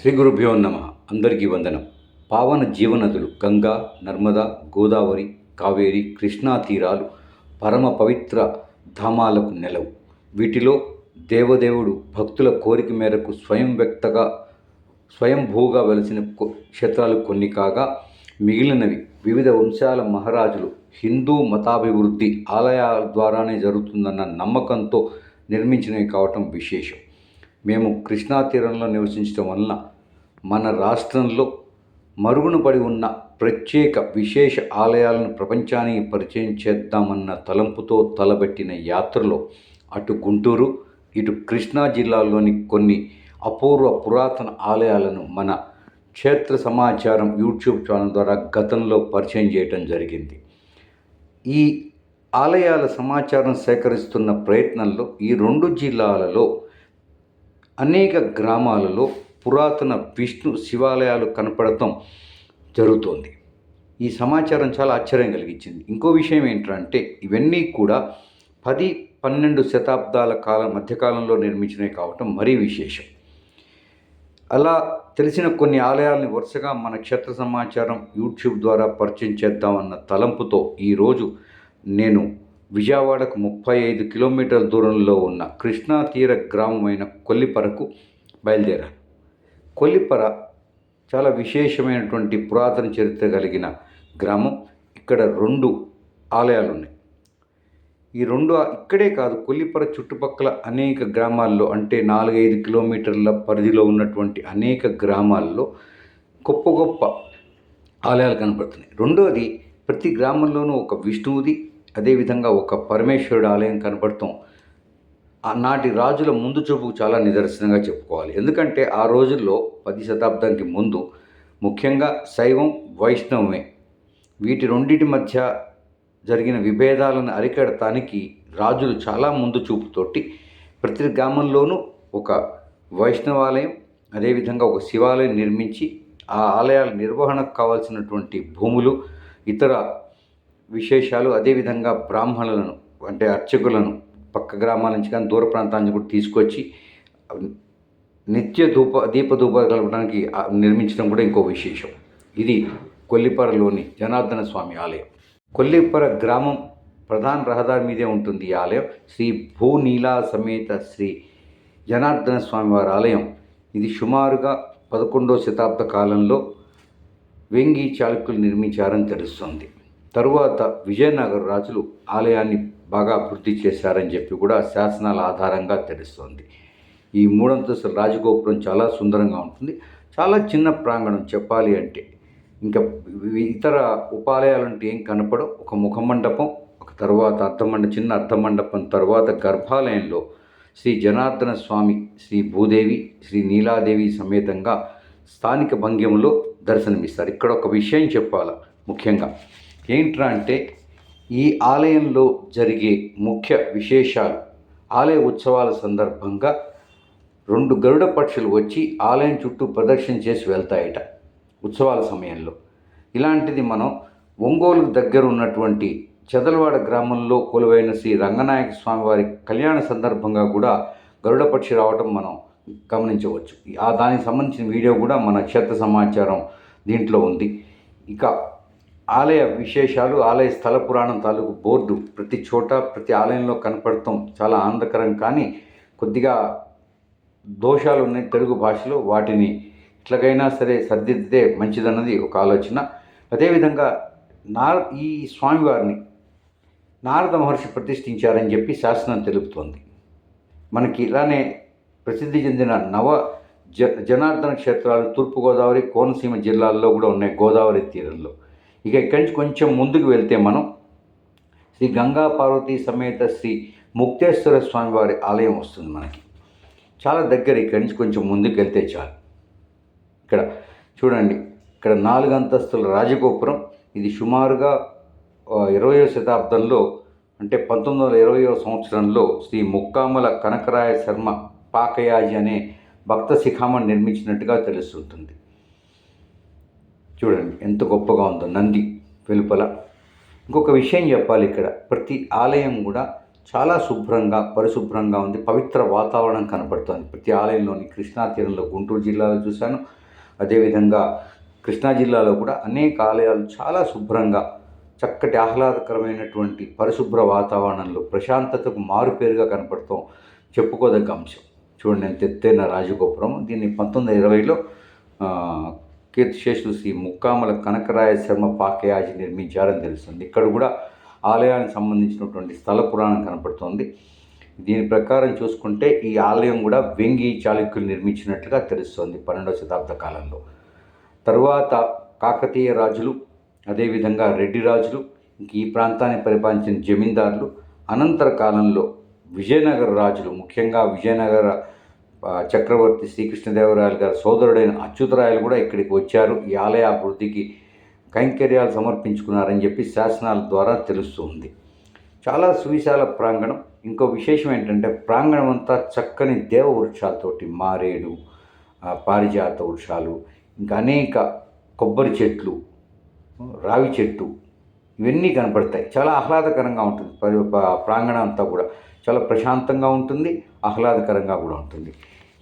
శ్రీ గురుభ్యో నమ. అందరికీ వందనం. పావన జీవనదులు గంగా నర్మదా గోదావరి కావేరి కృష్ణా తీరాలు పరమ పవిత్ర ధామాలకు నెలవు. వీటిలో దేవదేవుడు భక్తుల కోరిక మేరకు స్వయం వ్యక్తగా స్వయంభూగా వెలసిన క్షేత్రాలు కొన్ని కాగా మిగిలినవి వివిధ వంశాల మహారాజులు హిందూ మతాభివృద్ధి ఆలయాల ద్వారానే జరుగుతుందన్న నమ్మకంతో నిర్మించినవి కావటం విశేషం. మేము కృష్ణా తీరంలో నివసించడం వలన మన రాష్ట్రంలో మరుగున పడి ఉన్న ప్రత్యేక విశేష ఆలయాలను ప్రపంచానికి పరిచయం చేద్దామన్న తలంపుతో తలబెట్టిన యాత్రలో అటు గుంటూరు ఇటు కృష్ణా జిల్లాలోని కొన్ని అపూర్వ పురాతన ఆలయాలను మన క్షేత్ర సమాచారం యూట్యూబ్ ఛానల్ ద్వారా గతంలో పరిచయం చేయటం జరిగింది. ఈ ఆలయాల సమాచారం సేకరిస్తున్న ప్రయత్నంలో ఈ రెండు జిల్లాలలో అనేక గ్రామాలలో పురాతన విష్ణు శివాలయాలు కనపడటం జరుగుతోంది. ఈ సమాచారం చాలా ఆశ్చర్యం కలిగించింది. ఇంకో విషయం ఏంటంటే ఇవన్నీ కూడా పది పన్నెండు శతాబ్దాల కాలం మధ్యకాలంలో నిర్మించినవి కావటం మరీ విశేషం. అలా తెలిసిన కొన్ని ఆలయాల్ని వరుసగా మన క్షేత్ర సమాచారం యూట్యూబ్ ద్వారా పరిచయం చేద్దామన్న తలంపుతో ఈరోజు నేను విజయవాడకు ముప్పై ఐదు కిలోమీటర్ల దూరంలో ఉన్న కృష్ణా తీర గ్రామమైన కొల్లిపరకు బయలుదేరాను. కొల్లిపర చాలా విశేషమైనటువంటి పురాతన చరిత్ర కలిగిన గ్రామం. ఇక్కడ రెండు ఆలయాలు ఉన్నాయి ఈ రెండు ఇక్కడే కాదు కొల్లిపర చుట్టుపక్కల అనేక గ్రామాల్లో అంటే నాలుగైదు కిలోమీటర్ల పరిధిలో ఉన్నటువంటి అనేక గ్రామాల్లో గొప్ప గొప్ప ఆలయాలు కనపడుతున్నాయి. రెండోది ప్రతి గ్రామంలోనూ ఒక విష్ణువుది అదేవిధంగా ఒక పరమేశ్వరుడు ఆలయం కనపడటం ఆనాటి రాజుల ముందు చూపుకు చాలా నిదర్శనంగా చెప్పుకోవాలి. ఎందుకంటే ఆ రోజుల్లో పది శతాబ్దానికి ముందు ముఖ్యంగా శైవం వైష్ణవమే. వీటి రెండింటి మధ్య జరిగిన విభేదాలను అరికడటానికి రాజులు చాలా ముందు చూపుతోటి ప్రతి గ్రామంలోనూ ఒక వైష్ణవాలయం అదేవిధంగా ఒక శివాలయం నిర్మించి ఆ ఆలయాల నిర్వహణకు కావాల్సినటువంటి భూములు ఇతర విశేషాలు అదేవిధంగా బ్రాహ్మణులను అంటే అర్చకులను పక్క గ్రామాల నుంచి కానీ దూర ప్రాంతాల నుంచి కూడా తీసుకొచ్చి నిత్య ధూప దీప ధూపాలు కలపడానికి నిర్మించడం కూడా ఇంకో విశేషం. ఇది కొల్లిపరలోని జనార్దన స్వామి ఆలయం. కొల్లిపర గ్రామం ప్రధాన రహదారి మీదే ఉంటుంది ఈ ఆలయం. శ్రీ భూనీలా సమేత శ్రీ జనార్దన స్వామి వారి ఆలయం. ఇది సుమారుగా పదకొండవ శతాబ్ద కాలంలో వెంగి చాళుక్యులు నిర్మించారని తెలుస్తుంది. తరువాత విజయనగర రాజులు ఆలయాన్ని బాగా అభివృద్ధి చేశారని చెప్పి కూడా శాసనాల ఆధారంగా తెలుస్తోంది. ఈ మూడంతస్తుల రాజగోపురం చాలా సుందరంగా ఉంటుంది. చాలా చిన్న ప్రాంగణం చెప్పాలి అంటే ఇంకా ఇతర ఉపాలయాలు అంటే ఏం కనపడవు. ఒక ముఖమండపం ఒక తర్వాత అర్ధమండ చిన్న అర్ధమండపం తర్వాత గర్భాలయంలో శ్రీ జనార్దన స్వామి శ్రీ భూదేవి శ్రీ నీలాదేవి సమేతంగా స్థానిక భంగ్యంలో దర్శనమిస్తారు. ఇక్కడ ఒక విషయం చెప్పాల ముఖ్యంగా? ఏంట్రా అంటే ఈ ఆలయంలో జరిగే ముఖ్య విశేషాలు. ఆలయ ఉత్సవాల సందర్భంగా రెండు గరుడ పక్షులు వచ్చి ఆలయం చుట్టూ ప్రదక్షిణ చేసి వెళ్తాయట ఉత్సవాల సమయంలో. ఇలాంటిది మనం ఒంగోలుకు దగ్గర ఉన్నటువంటి చెదలవాడ గ్రామంలో కొలువైన శ్రీ రంగనాయక స్వామి వారి కళ్యాణ సందర్భంగా కూడా గరుడ పక్షి రావటం మనం గమనించవచ్చు. ఆ దానికి సంబంధించిన వీడియో కూడా మన క్షేత్ర సమాచారం దీంట్లో ఉంది. ఇక ఆలయ విశేషాలు ఆలయ స్థల పురాణం తాలూకు బోర్డు ప్రతి చోట ప్రతి ఆలయంలో కనపడటం చాలా ఆనందకరం. కానీ కొద్దిగా దోషాలు ఉన్నాయి తెలుగు భాషలో వాటిని ఎట్లాగైనా సరే సర్దిద్దితే మంచిదన్నది ఒక ఆలోచన. అదేవిధంగా నార ఈ స్వామివారిని నారద మహర్షి ప్రతిష్ఠించారని చెప్పి శాసనం తెలుపుతోంది. మనకి ఇలానే ప్రసిద్ధి చెందిన నవ జ జనార్దన క్షేత్రాలు తూర్పుగోదావరి కోనసీమ జిల్లాల్లో కూడా ఉన్నాయి గోదావరి తీరంలో. ఇక ఇక్కడి నుంచి కొంచెం ముందుకు వెళ్తే మనం శ్రీ గంగా పార్వతీ సమేత శ్రీ ముక్తేశ్వర స్వామి వారి ఆలయం వస్తుంది మనకి. చాలా దగ్గర ఇక్కడి నుంచి కొంచెం ముందుకు వెళ్తే చాలు. ఇక్కడ చూడండి ఇక్కడ నాలుగు అంతస్తుల రాజగోపురం. ఇది సుమారుగా ఇరవయో శతాబ్దంలో అంటే పంతొమ్మిది వందల ఇరవయో సంవత్సరంలో శ్రీ ముక్కామల కనకరాయ శర్మ పాకయాజి అనే భక్త శిఖామణి నిర్మించినట్టుగా తెలుస్తుంటుంది. చూడండి ఎంత గొప్పగా ఉందో. నంది వెలుపల. ఇంకొక విషయం చెప్పాలి ఇక్కడ. ప్రతి ఆలయం కూడా చాలా శుభ్రంగా పరిశుభ్రంగా ఉంది. పవిత్ర వాతావరణం కనపడుతోంది ప్రతి ఆలయంలోని కృష్ణా తీరంలో గుంటూరు జిల్లాలో చూశాను. అదేవిధంగా కృష్ణా జిల్లాలో కూడా అనేక ఆలయాలు చాలా శుభ్రంగా చక్కటి ఆహ్లాదకరమైనటువంటి పరిశుభ్ర వాతావరణంలో ప్రశాంతతకు మారుపేరుగా కనపడతాం చెప్పుకోదగ్గ అంశం. చూడండి ఎంత ఎత్తైన రాజగోపురం దీన్ని పంతొమ్మిది వందల ఇరవైలో కీర్తిశేషులు శ్రీ ముక్కామల కనకరాయ శర్మ పాకయాజి నిర్మించారని తెలుస్తుంది. ఇక్కడ కూడా ఆలయానికి సంబంధించినటువంటి స్థల పురాణం కనపడుతోంది. దీని ప్రకారం చూసుకుంటే ఈ ఆలయం కూడా వెంగి చాళుక్యులు నిర్మించినట్లుగా తెలుస్తోంది పన్నెండవ శతాబ్ద కాలంలో. తరువాత కాకతీయ రాజులు అదేవిధంగా రెడ్డి రాజులు ఇంక ఈ ప్రాంతాన్ని పరిపాలించిన జమీందారులు అనంతర కాలంలో విజయనగర రాజులు ముఖ్యంగా విజయనగర చక్రవర్తి శ్రీకృష్ణదేవరాయలు గారి సోదరుడైన అచ్యుతరాయలు కూడా ఇక్కడికి వచ్చారు. ఈ ఆలయ అభివృద్ధికి కైంకర్యాలు సమర్పించుకున్నారని చెప్పి శాసనాల ద్వారా తెలుస్తుంది చాలా సువిశాల ప్రాంగణం. ఇంకో విశేషం ఏంటంటే ప్రాంగణం అంతా చక్కని దేవ వృక్షాలతోటి మారేడు పారిజాత వృక్షాలు ఇంకా అనేక కొబ్బరి చెట్లు రావి చెట్టు ఇవన్నీ కనపడతాయి. చాలా ఆహ్లాదకరంగా ఉంటుంది. పరి- ప- ప్రాంగణం అంతా కూడా చాలా ప్రశాంతంగా ఉంటుంది ఆహ్లాదకరంగా కూడా ఉంటుంది.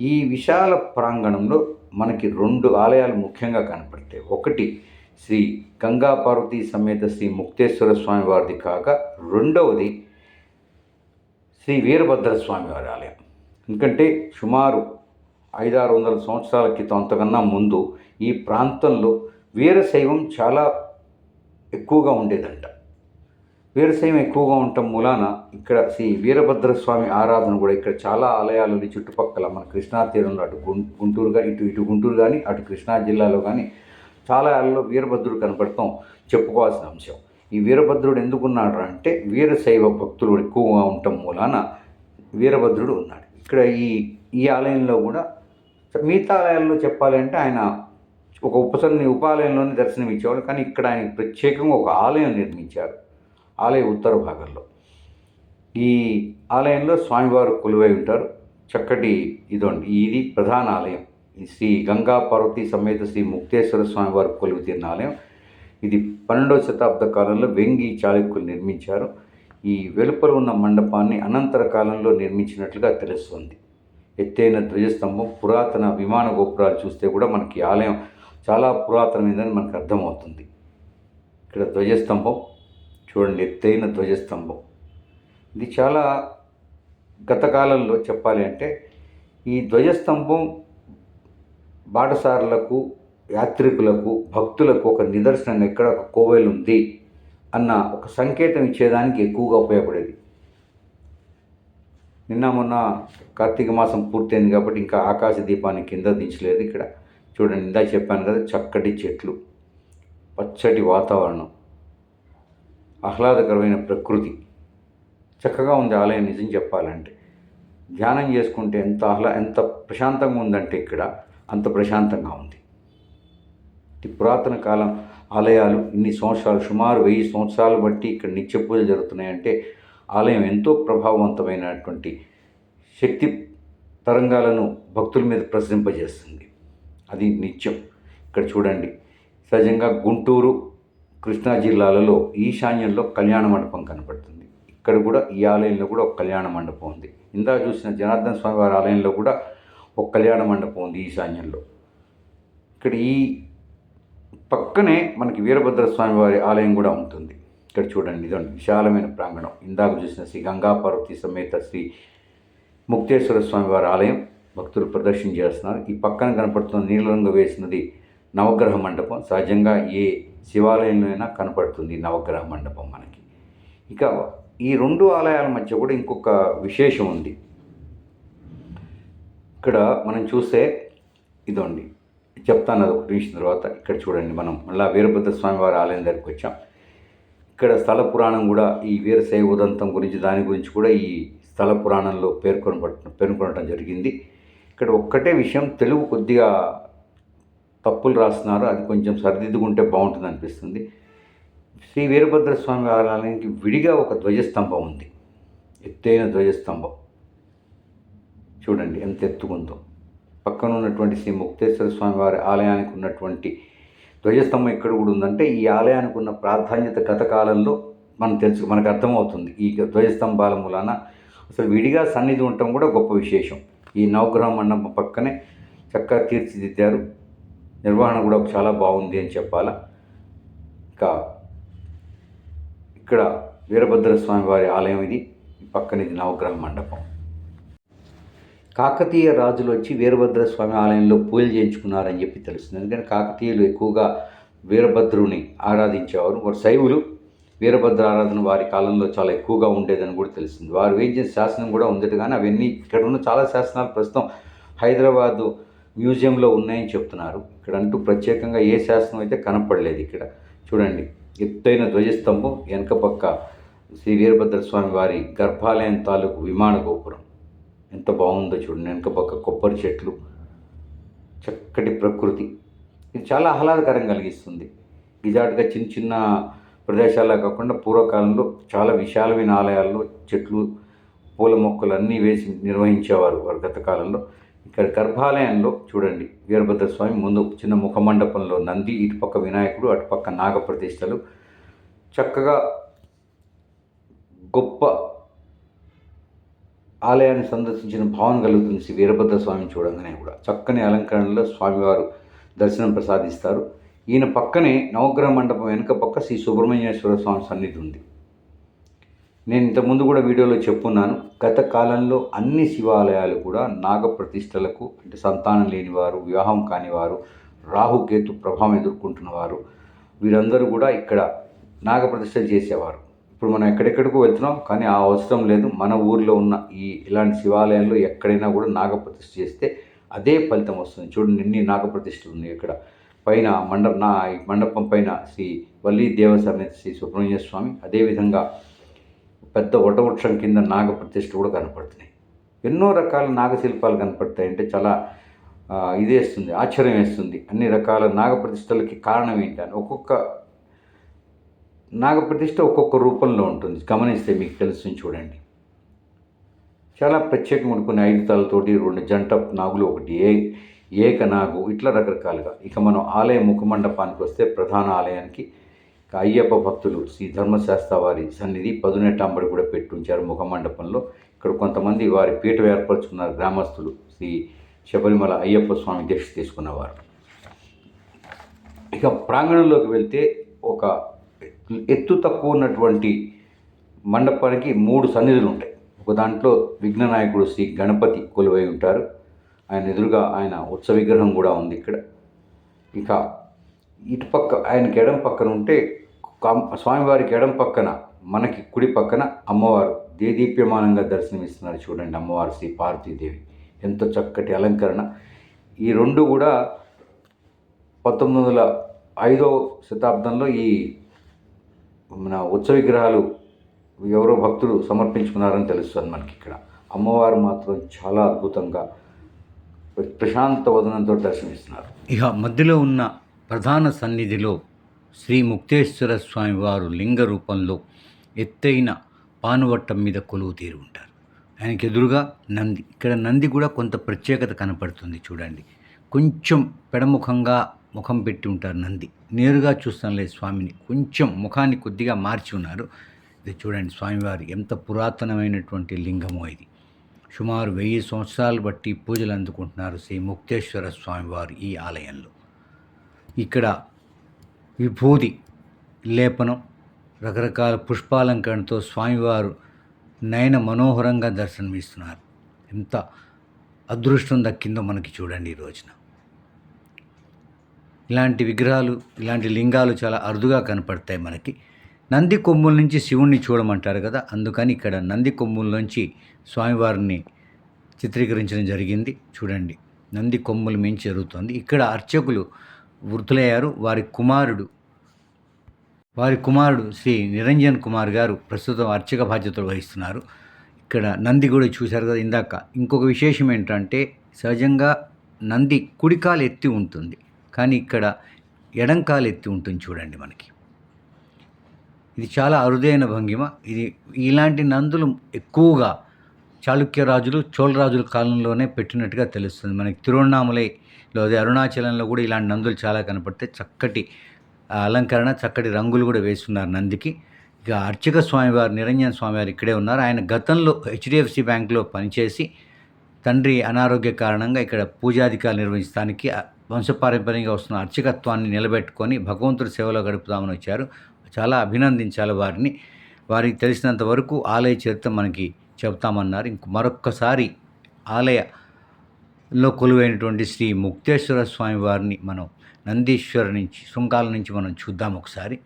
ఈ విశాల ప్రాంగణంలో మనకి రెండు ఆలయాలు ముఖ్యంగా కనపడతాయి. ఒకటి శ్రీ గంగా పార్వతీ సమేత శ్రీ ముక్తేశ్వర స్వామి వారిది కాక రెండవది శ్రీ వీరభద్ర స్వామి వారి ఆలయం. ఎందుకంటే సుమారు ఐదారు వందల సంవత్సరాల క్రితం అంతకన్నా ముందు ఈ ప్రాంతంలో వీరశైవం చాలా ఎక్కువగా ఉండేదంట. వీరశైవం ఎక్కువగా ఉండటం మూలాన ఇక్కడ శ్రీ వీరభద్ర స్వామి ఆరాధన కూడా ఇక్కడ చాలా ఆలయాలు ఉన్నాయి చుట్టుపక్కల మన కృష్ణా తీరంలో అటు గుం- గుంటూరు కానీ ఇటు ఇటు గుంటూరు కానీ అటు కృష్ణా జిల్లాలో కానీ చాలా ఆలయాల్లో వీరభద్రుడు కనపడటం చెప్పుకోవాల్సిన అంశం. ఈ వీరభద్రుడు ఎందుకున్నాడు అంటే వీరశైవ భక్తులు ఎక్కువగా ఉండటం మూలాన వీరభద్రుడు ఉన్నాడు. ఇక్కడ ఈ ఈ ఆలయంలో కూడా మిగతా ఆలయాల్లో చెప్పాలంటే ఆయన ఒక ఉపసన్ని ఉపాలయంలోనే దర్శనం ఇచ్చేవాడు కానీ ఇక్కడ ఆయన ప్రత్యేకంగా ఒక ఆలయం నిర్మించారు. ఆలయ ఉత్తర భాగంలో. ఈ ఆలయంలో స్వామివారు కొలువై ఉంటారు. చక్కటి ఇదండి. ఇది ప్రధాన ఆలయం. శ్రీ గంగా పార్వతి సమేత శ్రీ ముక్తేశ్వర స్వామివారి కొలువు తీరిన ఆలయం. ఇది పన్నెండవ శతాబ్ద కాలంలో వెంగి చాళుక్యులు నిర్మించారు. ఈ వెలుపల ఉన్న మండపాన్ని అనంతర కాలంలో నిర్మించినట్లుగా తెలుస్తుంది. ఎత్తైన ధ్వజస్తంభం పురాతన విమాన గోపురాలు చూస్తే కూడా మనకి ఆలయం చాలా పురాతనమైనదని మనకు అర్థమవుతుంది. ఇక్కడ ధ్వజస్తంభం చూడండి ఎత్తైన ధ్వజస్తంభం. ఇది చాలా గత కాలంలో చెప్పాలి అంటే ఈ ధ్వజస్తంభం బాటసారులకు యాత్రికులకు భక్తులకు ఒక నిదర్శనంగా ఇక్కడ ఒక కోవెలు ఉంది అన్న ఒక సంకేతం ఇచ్చేదానికి ఎక్కువగా ఉపయోగపడేది. నిన్న మొన్న కార్తీక మాసం పూర్తయింది కాబట్టి ఇంకా ఆకాశ దీపాన్ని కింద దించలేదు ఇక్కడ. చూడండి ఇందా చెప్పాను కదా చక్కటి చెట్లు పచ్చటి వాతావరణం ఆహ్లాదకరమైన ప్రకృతి. చక్కగా ఉంది ఆలయం నిజం చెప్పాలంటే. ధ్యానం చేసుకుంటే ఎంత ఆహ్లా ఎంత ప్రశాంతంగా ఉందంటే ఇక్కడ అంత ప్రశాంతంగా ఉంది. ఈ పురాతన కాలం ఆలయాలు ఇన్ని సంవత్సరాలు సుమారు వెయ్యి సంవత్సరాలు బట్టి ఇక్కడ నిత్య పూజలు జరుగుతున్నాయంటే ఆలయం ఎంతో ప్రభావవంతమైనటువంటి శక్తి తరంగాలను భక్తుల మీద ప్రసరింపజేస్తుంది అది నిత్యం. ఇక్కడ చూడండి. సహజంగా గుంటూరు కృష్ణా జిల్లాలలో ఈశాన్యంలో కళ్యాణ మండపం కనపడుతుంది. ఇక్కడ కూడా ఈ ఆలయంలో కూడా ఒక కళ్యాణ మండపం ఉంది. ఇందా చూసిన జనార్దన స్వామి వారి ఆలయంలో కూడా ఒక కళ్యాణ మండపం ఉంది ఈశాన్యంలో. ఇక్కడ ఈ పక్కనే మనకి వీరభద్ర స్వామి వారి ఆలయం కూడా ఉంటుంది. ఇక్కడ చూడండి ఇదండి విశాలమైన ప్రాంగణం. ఇందాక చూసిన శ్రీ గంగా పార్వతి సమేత శ్రీ ముక్తేశ్వర స్వామి వారి ఆలయం. భక్తులు ప్రదర్శన చేస్తున్నారు. ఈ పక్కన కనపడుతున్న నీలరంగు వేసినది నవగ్రహ మండపం. సహజంగా ఏ శివాలయంలోనైనా అయినా కనపడుతుంది నవగ్రహ మండపం మనకి. ఇక ఈ రెండు ఆలయాల మధ్య కూడా ఇంకొక విశేషం ఉంది. ఇక్కడ మనం చూస్తే ఇదండి. చెప్తాను అది ఒక నిమిషం తర్వాత ఇక్కడ చూడండి మనం. మళ్ళీ వీరభద్ర స్వామి వారి ఆలయం దగ్గరికి వచ్చాం. ఇక్కడ స్థల పురాణం కూడా ఈ వీరశైవ ఉదంతం గురించి దాని గురించి కూడా ఈ స్థల పురాణంలో పేర్కొనబడ పేర్కొనడం జరిగింది. ఇక్కడ ఒక్కటే విషయం తెలుగు కొద్దిగా తప్పులు రాస్తున్నారు. అది కొంచెం సరిదిద్దుకుంటే బాగుంటుంది అనిపిస్తుంది శ్రీ వీరభద్ర స్వామి ఆలయానికి విడిగా ఒక ధ్వజస్తంభం ఉంది. ఎత్తైన ధ్వజస్తంభం. చూడండి ఎంత ఎత్తుకుందో పక్కన ఉన్నటువంటి శ్రీ ముక్తేశ్వర స్వామి వారి ఆలయానికి ఉన్నటువంటి ధ్వజస్తంభం ఎక్కడ కూడా ఉందంటే ఈ ఆలయానికి ఉన్న ప్రాధాన్యత గత కాలంలో మనం తెలుసు మనకు అర్థమవుతుంది. ఈ ధ్వజస్తంభాల మూలాన అసలు విడిగా సన్నిధి ఉండటం కూడా గొప్ప విశేషం. ఈ నవగ్రహ మండపం పక్కనే చక్కగా తీర్చిదిద్దారు. నిర్వహణ కూడా చాలా బాగుంది అని చెప్పాల. ఇంకా ఇక్కడ వీరభద్ర స్వామి వారి ఆలయం ఇది. పక్కన ఇది నవగ్రహ మండపం. కాకతీయ రాజులు వచ్చి వీరభద్ర స్వామి ఆలయంలో పూజలు చేయించుకున్నారని చెప్పి తెలుస్తుంది. ఎందుకంటే కాకతీయులు ఎక్కువగా వీరభద్రుని ఆరాధించేవారు. వారు శైవులు. వీరభద్ర ఆరాధన వారి కాలంలో చాలా ఎక్కువగా ఉండేదని కూడా తెలిసింది. వారు వేయించిన శాసనం కూడా ఉంది కానీ అవన్నీ ఇక్కడ ఉన్న చాలా శాసనాలు ప్రస్తుతం హైదరాబాదు మ్యూజియంలో ఉన్నాయని చెప్తున్నారు. ఇక్కడ అంటూ ప్రత్యేకంగా ఏ శాసనం అయితే కనపడలేదు ఇక్కడ. చూడండి ఎత్తైన ధ్వజస్తంభం వెనక పక్క శ్రీ వీరభద్ర స్వామి వారి గర్భాలయం తాలూకు విమాన గోపురం. ఎంత బాగుందో చూడండి వెనక పక్క కొబ్బరి చెట్లు చక్కటి ప్రకృతి. ఇది చాలా ఆహ్లాదకరం కలిగిస్తుంది. ఇజాటుగా చిన్న చిన్న ప్రదేశాల్లో కాకుండా పూర్వకాలంలో చాలా విశాలమైన ఆలయాల్లో చెట్లు పూల మొక్కలు అన్నీ వేసి నిర్వహించేవారు వారు గత కాలంలో. ఇక్కడ గర్భాలయంలో చూడండి వీరభద్ర స్వామి ముందు చిన్న ముఖమండపంలో నంది ఇటుపక్క వినాయకుడు అటుపక్క నాగప్రతిష్టలు. చక్కగా గొప్ప ఆలయాన్ని సందర్శించిన భావన కలుగుతుంది శ్రీ వీరభద్ర స్వామిని చూడంగానే కూడా. చక్కని అలంకరణలో స్వామివారు దర్శనం ప్రసాదిస్తారు. ఈయన పక్కనే నవగ్రహ మండపం వెనుక పక్క శ్రీ సుబ్రహ్మణ్యేశ్వర స్వామి సన్నిధి ఉంది. నేను ఇంతకుముందు కూడా వీడియోలో చెప్పున్నాను గత కాలంలో అన్ని శివాలయాలు కూడా నాగప్రతిష్టలకు అంటే సంతానం లేనివారు వివాహం కానివారు రాహుకేతు ప్రభావం ఎదుర్కొంటున్నవారు వీరందరూ కూడా ఇక్కడ నాగప్రతిష్టలు చేసేవారు. ఇప్పుడు మనం ఎక్కడెక్కడికో వెళ్తున్నాం కానీ ఆ అవసరం లేదు. మన ఊర్లో ఉన్న ఈ ఇలాంటి శివాలయంలో ఎక్కడైనా కూడా నాగప్రతిష్ఠ చేస్తే అదే ఫలితం వస్తుంది. చూడండి ఎన్ని నాగప్రతిష్ఠలు ఉన్నాయి ఇక్కడ. పైన మండ నా ఈ మండపం పైన శ్రీ వల్లి దేవసమేత శ్రీ సుబ్రహ్మణ్య స్వామి అదేవిధంగా పెద్ద వటవృక్షం కింద నాగప్రతిష్ఠ కూడా కనపడుతున్నాయి. ఎన్నో రకాల నాగశిల్పాలు కనపడతాయి అంటే చాలా ఇదేస్తుంది ఇది వేస్తుంది ఆశ్చర్యం వేస్తుంది. అన్ని రకాల నాగప్రతిష్టలకి కారణం ఏంటి అని ఒక్కొక్క నాగప్రతిష్ఠ ఒక్కొక్క రూపంలో ఉంటుంది. గమనిస్తే మీకు తెలుస్తుంది చూడండి. చాలా ప్రత్యేకంగా కొన్ని ఐదు తలతోటి రెండు జంట నాగులు ఒకటి ఏ ఏకనాగు ఇట్లా రకరకాలుగా. ఇక మనం ఆలయ ముఖమండపానికి వస్తే ప్రధాన ఆలయానికి అయ్యప్ప భక్తులు శ్రీ ధర్మశాస్త్ర వారి సన్నిధి పదునెట్టాంబడి కూడా పెట్టి ఉంచారు ముఖమండపంలో. ఇక్కడ కొంతమంది వారి పీఠం ఏర్పరచుకున్నారు గ్రామస్తులు. శ్రీ శబరిమల అయ్యప్ప స్వామి దీక్ష తీసుకున్నవారు. ఇక ప్రాంగణంలోకి వెళ్తే ఒక ఎత్తు తక్కువ ఉన్నటువంటి మండపానికి మూడు సన్నిధులు ఉంటాయి. ఒక దాంట్లో విఘ్ననాయకుడు శ్రీ గణపతి కొలువై ఉంటారు. ఆయన ఎదురుగా ఆయన ఉత్సవ విగ్రహం కూడా ఉంది ఇక్కడ. ఇక ఇటుపక్క ఆయనకి ఎడం పక్కన ఉంటే స్వామివారికి ఎడం పక్కన మనకి కుడి పక్కన అమ్మవారు దేదీప్యమానంగా దర్శనమిస్తున్నారు చూడండి అమ్మవారు శ్రీ పార్వతీదేవి. ఎంతో చక్కటి అలంకరణ. ఈ రెండు కూడా పంతొమ్మిది వందల ఐదో శతాబ్దంలో ఈ మన ఉత్సవ విగ్రహాలు ఎవరో భక్తులు సమర్పించుకున్నారని తెలుస్తుంది మనకి ఇక్కడ. అమ్మవారు మాత్రం చాలా అద్భుతంగా ప్రశాంత వదనంతో దర్శనమిస్తున్నారు. ఇక మధ్యలో ఉన్న ప్రధాన సన్నిధిలో శ్రీ ముక్తేశ్వర స్వామి వారు లింగ రూపంలో ఎత్తైన పానువట్టం మీద కొలువు తీరి ఉంటారు. ఆయనకి ఎదురుగా నంది. ఇక్కడ నంది కూడా కొంత ప్రత్యేకత కనపడుతుంది చూడండి. కొంచెం పెడముఖంగా ముఖం పెట్టి ఉంటారు నంది. నేరుగా చూస్తాం లేదు స్వామిని. కొంచెం ముఖాన్ని కొద్దిగా మార్చి ఉన్నారు. ఇది చూడండి స్వామివారి ఎంత పురాతనమైనటువంటి లింగమో ఇది. సుమారు వెయ్యి సంవత్సరాలు బట్టి పూజలు అందుకుంటున్నారు శ్రీ ముక్తేశ్వర స్వామివారు ఈ ఆలయంలో. ఇక్కడ విభూది లేపనం రకరకాల పుష్పాలంకరణతో స్వామివారు నయన మనోహరంగా దర్శనమిస్తున్నారు. ఎంత అదృష్టం దక్కిందో మనకి చూడండి ఈ రోజున. ఇలాంటి విగ్రహాలు ఇలాంటి లింగాలు చాలా అరుదుగా కనపడతాయి మనకి. నంది కొమ్ముల నుంచి శివుణ్ణి చూడమంటారు కదా అందుకని ఇక్కడ నంది కొమ్ముల నుంచి స్వామివారిని చిత్రీకరించడం జరిగింది. చూడండి నంది కొమ్ముల మించి జరుగుతుంది. ఇక్కడ అర్చకులు వృద్ధులయ్యారు. వారి కుమారుడు వారి కుమారుడు శ్రీ నిరంజన్ కుమార్ గారు ప్రస్తుతం అర్చక బాధ్యతలు వహిస్తున్నారు. ఇక్కడ నంది కూడా చూశారు కదా ఇందాక. ఇంకొక విశేషం ఏంటంటే సహజంగా నంది కుడికాలు ఎత్తి ఉంటుంది. కానీ ఇక్కడ ఎడంకాలు ఎత్తి ఉంటుంది చూడండి మనకి. ఇది చాలా అరుదైన భంగిమ. ఇది ఇలాంటి నందులు ఎక్కువగా చాళుక్య రాజులు చోళ రాజుల కాలంలోనే పెట్టినట్టుగా తెలుస్తుంది. మనకి తిరువణామలైలో అదే అరుణాచలంలో కూడా ఇలాంటి నందులు చాలా కనపడితే చక్కటి అలంకరణ చక్కటి రంగులు కూడా వేస్తున్నారు నందికి. ఇక అర్చక స్వామివారు నిరంజన స్వామివారు ఇక్కడే ఉన్నారు. ఆయన గతంలో హెచ్డిఎఫ్సి బ్యాంకులో పనిచేసి తండ్రి అనారోగ్య కారణంగా ఇక్కడ పూజాధికారులు నిర్వహించడానికి వంశపారంపర్యంగా వస్తున్న అర్చకత్వాన్ని నిలబెట్టుకొని భగవంతుడి సేవలో గడుపుదామని వచ్చారు. చాలా అభినందించాలి వారిని. వారికి తెలిసినంత వరకు ఆలయ చరిత్ర మనకి చెప్తామన్నారు ఇంక మరొక్కసారి ఆలయలో కొలువైనటువంటి శ్రీ ముక్తేశ్వర స్వామి వారిని మనం నందీశ్వర నుంచి శృంగాల నుంచి మనం చూద్దాం ఒకసారి.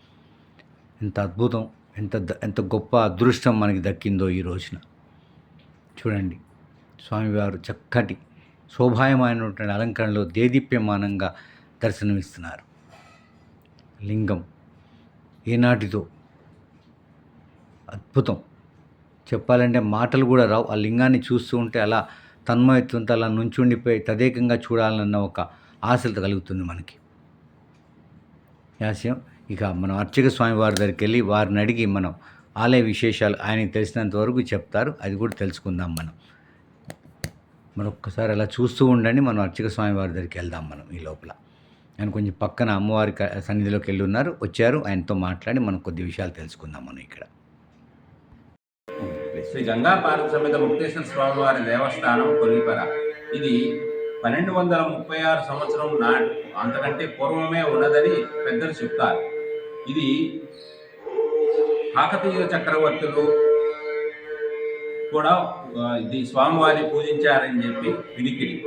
ఎంత అద్భుతం ఎంత ఎంత గొప్ప అదృష్టం మనకి దక్కిందో ఈ రోజున. చూడండి స్వామివారు చక్కటి శోభాయమైనటువంటి అలంకరణలో దేదీప్యమానంగా దర్శనమిస్తున్నారు. లింగం ఏనాటితో అద్భుతం. చెప్పాలంటే మాటలు కూడా రావు. ఆ లింగాన్ని చూస్తూ ఉంటే అలా తన్మయత్వంతో అలా నుంచుండిపోయి తదేకంగా చూడాలన్న ఒక ఆశలు కలుగుతుంది మనకి. యాస్యం ఇక మనం అర్చక స్వామి వారి దగ్గరికి వెళ్ళి వారిని అడిగి మనం ఆలయ విశేషాలు ఆయనకి తెలిసినంత వరకు చెప్తారు. అది కూడా తెలుసుకుందాం మనం. మనం ఒక్కసారి అలా చూస్తూ ఉండండి. మనం అర్చక స్వామి వారి దగ్గరికి వెళ్దాం మనం ఈ లోపల. ఆయన కొంచెం పక్కన అమ్మవారి సన్నిధిలోకి వెళ్ళి ఉన్నారు వచ్చారు. ఆయనతో మాట్లాడి మనం కొద్ది విషయాలు తెలుసుకుందాం మనం ఇక్కడ. శ్రీ గంగా పార్వతి సమేత ముక్తేశ్వర స్వామి వారి దేవస్థానం కొల్లిపర. ఇది పన్నెండు వందల ముప్పై ఆరు సంవత్సరం నాటి అంతకంటే పూర్వమే ఉన్నదని పెద్దలు చెప్తారు. ఇది కాకతీయ చక్రవర్తులు కూడా ఇది స్వామివారిని పూజించారని చెప్పి వినికిడి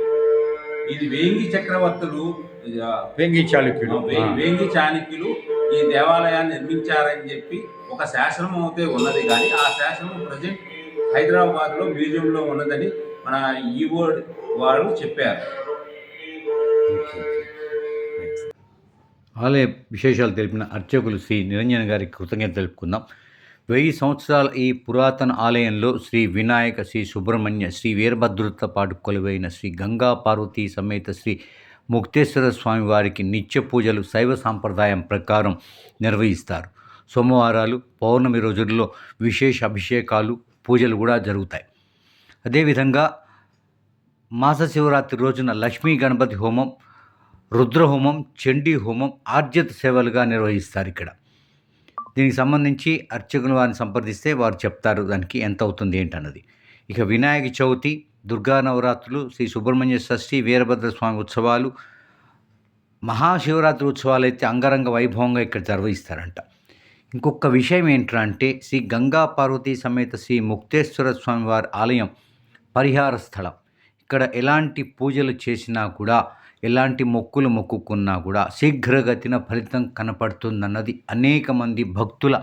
ఇది వేంగి చక్రవర్తులు వెంగి చాళుక్యుడు వే- వేంగి చాణక్యులు ఈ దేవాలయాన్ని నిర్మించారని చెప్పి ఒక శాసనం అయితే ఉన్నది. కానీ ఆ శాసనం ప్రజెంట్ హైదరాబాద్లో మ్యూజియం లో ఉన్నదని మన ఈవో వారు చెప్పారు. ఆలయ విశేషాలు తెలిపిన అర్చకులు శ్రీ నిరంజన్ గారికి కృతజ్ఞత తెలుపుకుందాం. వెయ్యి సంవత్సరాల ఈ పురాతన ఆలయంలో శ్రీ వినాయక శ్రీ సుబ్రహ్మణ్య శ్రీ వీరభద్రుతో పాటు కొలువైన శ్రీ గంగా పార్వతీ సమేత శ్రీ ముక్తేశ్వర స్వామి వారికి నిత్య పూజలు శైవ సాంప్రదాయం ప్రకారం నిర్వహిస్తారు. సోమవారాలు పౌర్ణమి రోజుల్లో విశేష అభిషేకాలు పూజలు కూడా జరుగుతాయి. అదేవిధంగా మాస శివరాత్రి రోజున లక్ష్మీ గణపతి హోమం రుద్రహోమం చండీ హోమం ఆర్జిత సేవలుగా నిర్వహిస్తారు ఇక్కడ. దీనికి సంబంధించి అర్చకులు వారిని సంప్రదిస్తే వారు చెప్తారు దానికి ఎంత అవుతుంది ఏంటన్నది. ఇక వినాయక చవితి దుర్గా నవరాత్రులు శ్రీ సుబ్రహ్మణ్య షష్ఠి వీరభద్ర స్వామి ఉత్సవాలు మహాశివరాత్రి ఉత్సవాలు అయితే అంగరంగ వైభవంగా ఇక్కడ నిర్వహిస్తారంట. ఇంకొక విషయం ఏంటంటే శ్రీ గంగా పార్వతీ సమేత శ్రీ ముక్తేశ్వర స్వామి వారి ఆలయం పరిహార స్థలం. ఇక్కడ ఎలాంటి పూజలు చేసినా కూడా ఎలాంటి మొక్కులు మొక్కుకున్నా కూడా శీఘ్రగతిన ఫలితం కనపడుతుందన్నది అనేక మంది భక్తుల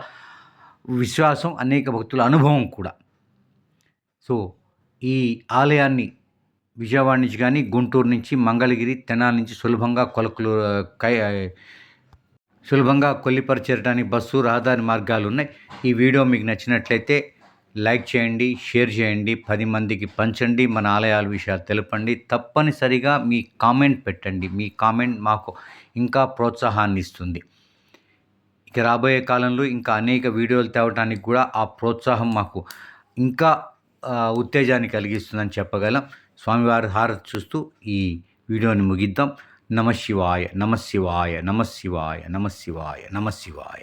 విశ్వాసం అనేక భక్తుల అనుభవం కూడా. సో ఈ ఆలయాన్ని విజయవాడ నుంచి కానీ గుంటూరు నుంచి మంగళగిరి తెనాలి నుంచి సులభంగా కొలకులు కై సులభంగా కొల్లిపరిచేయడానికి బస్సు రహదారి మార్గాలు ఉన్నాయి. ఈ వీడియో మీకు నచ్చినట్లయితే లైక్ చేయండి షేర్ చేయండి పది మందికి పంచండి మన ఆలయాల విషయాలు తెలపండి. తప్పనిసరిగా మీ కామెంట్ పెట్టండి. మీ కామెంట్ మాకు ఇంకా ప్రోత్సాహాన్ని ఇస్తుంది. ఇక రాబోయే కాలంలో ఇంకా అనేక వీడియోలు తేవడానికి కూడా ఆ ప్రోత్సాహం మాకు ఇంకా ఉత్తేజాన్ని కలిగిస్తుందని చెప్పగలం. స్వామివారి హారతి చూస్తూ ఈ వీడియోని ముగిద్దాం. నమ శివాయ నమ శివాయ నమ శివాయ నమ శివాయ నమ శివాయ